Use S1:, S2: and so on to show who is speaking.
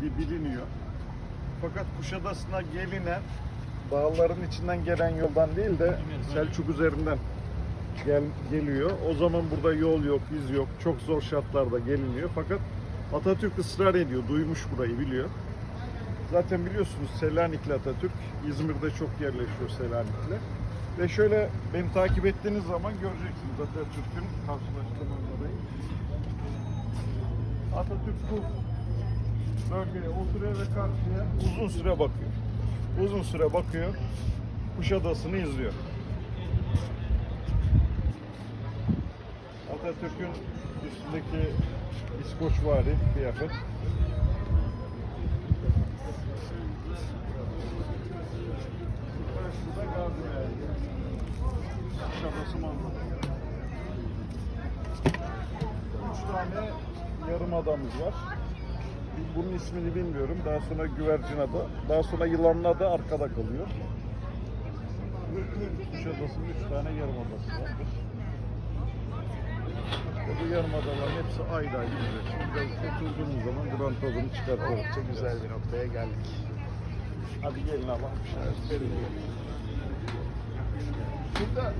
S1: geldiği biliniyor. Fakat Kuşadası'na gelinen dağların içinden gelen yoldan değil de Selçuk üzerinden gel, geliyor. O zaman burada yol yok, iz yok. Çok zor şartlarda geliniyor. Fakat Atatürk ısrar ediyor. Duymuş burayı biliyor. Zaten biliyorsunuz Selanikli Atatürk. İzmir'de çok yerleşiyor Selanikli. Ve şöyle beni takip ettiğiniz zaman göreceksiniz Atatürk'ün karşılaştığı manzarayı. Atatürk bu bölgeye oturuyor ve karşıya uzun süre bakıyor. Uzun süre bakıyor. Kuşadası'nı izliyor. Atatürk'ün üstündeki İskoçvari kıyafet. Karşıda Gazi. Üç tane yarım adamız var. Bunun ismini bilmiyorum. Daha sonra güvercin ada. Daha sonra yılanın adı arkada kalıyor. Kuşadası'nın üç tane yarım adası vardır. İşte bu yarım adaların hepsi ayrı güzel. Şimdi biraz oturduğumuz zaman buranın tadını çıkartarak
S2: Çok güzel bir noktaya geldik.
S1: Hadi gelin ama. Şöyle. Burada